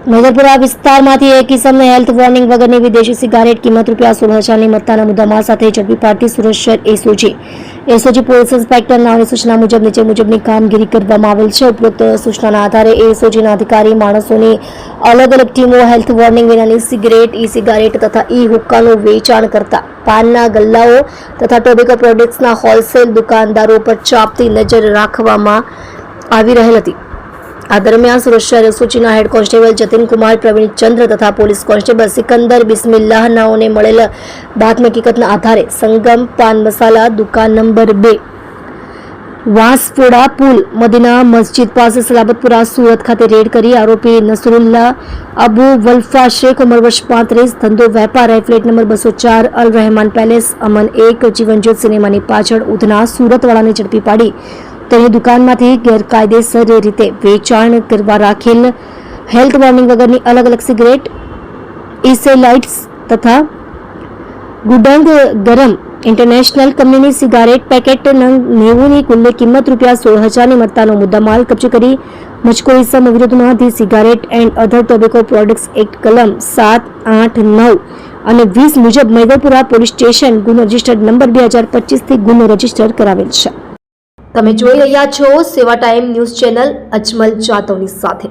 નગરપુરા વિસ્તારમાંથી એક કિસમને health warning વગરની વિદેશી સિગારેટ કિંમત રૂપિયા સોળ હજારની મત્તાના મુદ્દામાલ સાથે ઝડપી પાડતી સુરત શહેર એસઓજી. એસઓજી પોલીસ ઇન્સ્પેક્ટરના સૂચના મુજબ નીચે મુજબની કામગીરી કરવામાં આવેલ છે. ઉપરોક્ત સૂચનાના આધારે એસઓજીના અધિકારી માણસોની અલગ અલગ ટીમો હેલ્થ વોર્નિંગ વિનાની સિગરેટ ઈ સિગારેટ તથા ઈ હુક્કાનું વેચાણ કરતા પાનના ગલ્લાઓ તથા ટોબેકો પ્રોડક્ટ્સના હોલસેલ દુકાનદારો પર ચાપતી નજર રાખવામાં આવી રહેલ હતી. આ દરમિયાન સુરક્ષા એસઓજીના હેડ કોન્સ્ટેબલ જતીન કુમાર, પ્રવીણ ચંદ્ર તથા પોલીસ કોન્સ્ટેબલ સિકંદર બિસ્મિલ્લાહનાઓને મળેલ બાતમી હકીકતના આધારે સંગમ, પાન મસાલા, દુકાન નંબર બે, વાંસપોડા પુલ, મદીના મસ્જિદ પાસે સલાબતપુરા સુરત ખાતે રેડ કરી આરોપી નસરુલ્લા અબુ વલ્ફા શેખ ઉંમર વર્ષ પાંત્રીસ, ધંધો વેપાર ફ્લેટ નંબર બસો ચાર અલ રહેમાન પેલેસ, અમન એક, જીવનજ્યોત સિનેમાની પાછળ ઉધના સુરતવાળાને ઝડપી પાડી તેની દુકાનમાંથી ગેરકાયદેસર રીતે વેચાણ કરવા રાખેલ હેલ્થ વોર્નિંગ વગરની અલગ અલગ સિગરેટ, ઇસેલાઇટ્સ તથા ગુડંગ ગરમ ઇન્ટરનેશનલ કંપનીની સિગારેટ પેકેટ નેવુંની કુલ્લે કિંમત રૂપિયા સોળ હજારની મત્તાનો મુદ્દામાલ કબજે કરી મચકો ઇસમ વિરુદ્ધમાં the cigarette and other tobacco products act કલમ સાત, આઠ, નવ અને વીસ મુજબ મૈદરપુરા પોલીસ સ્ટેશન ગુનો રજિસ્ટર્ડ નંબર બે હજાર પચીસથી ગુનો રજિસ્ટર કરાવેલ છે. તમે જોઈ રહ્યા છો Seva time news channel Ajmal જાતવની સાથે.